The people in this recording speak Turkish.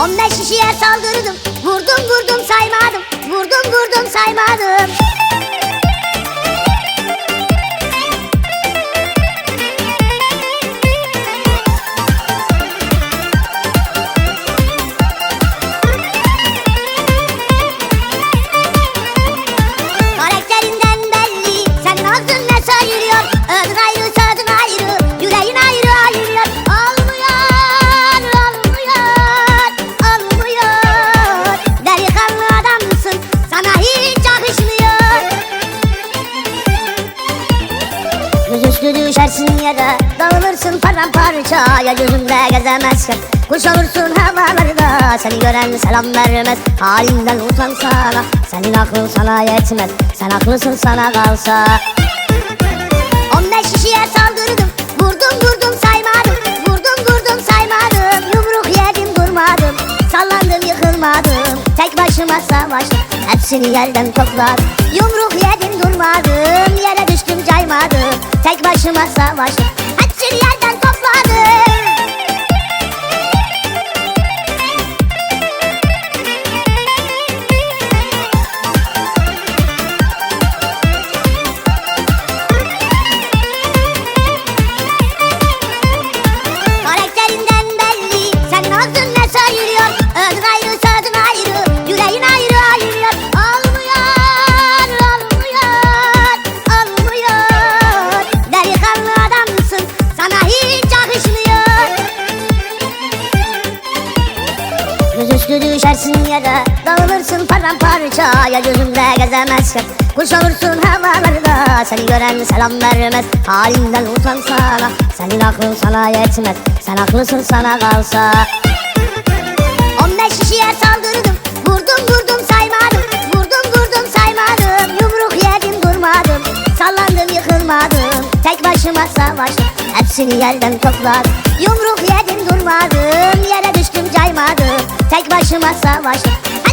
15 kişiye saldırdım Vurdum vurdum saymadım. Vurdum vurdum saymadım. Karakterinden belli. Senin ağzın ne ayrı sözün ayrı Yüzüstü düşersin yere Dağılırsın paramparça. Ya gözümde gezemezken Kuş olursun havalarda. Seni gören selam vermez Halinden utansana Senin aklın sana yetmez. Sen haklısın sana kalsa. 15 kişiye saldırdım Vurdum vurdum saymadım. Vurdum vurdum saymadım Yumruk yedim durmadım. Sallandım yıkılmadım Tek başıma savaştım. Hepsini yerden topladım Yumruk yedim durmadım. Yere düştüm caymadım Tek başıma savaştım Hepsini yerden topladım Yüzüstü düşersin yere Dağılırsın paramparça. Ya gözümde gezemezken Kuş olursun havalarda. Seni gören selam vermez Halinden utansana Senin aklın sana yetmez Sen haklısın sana kalsa. 15 kişiye saldırdım Vurdum vurdum saymadım. Vurdum vurdum saymadım Yumruk yedim durmadım. Sallandım yıkılmadım Tek başıma savaştım Hepsini yerden topladım. Yumruk yedim durmadım Yere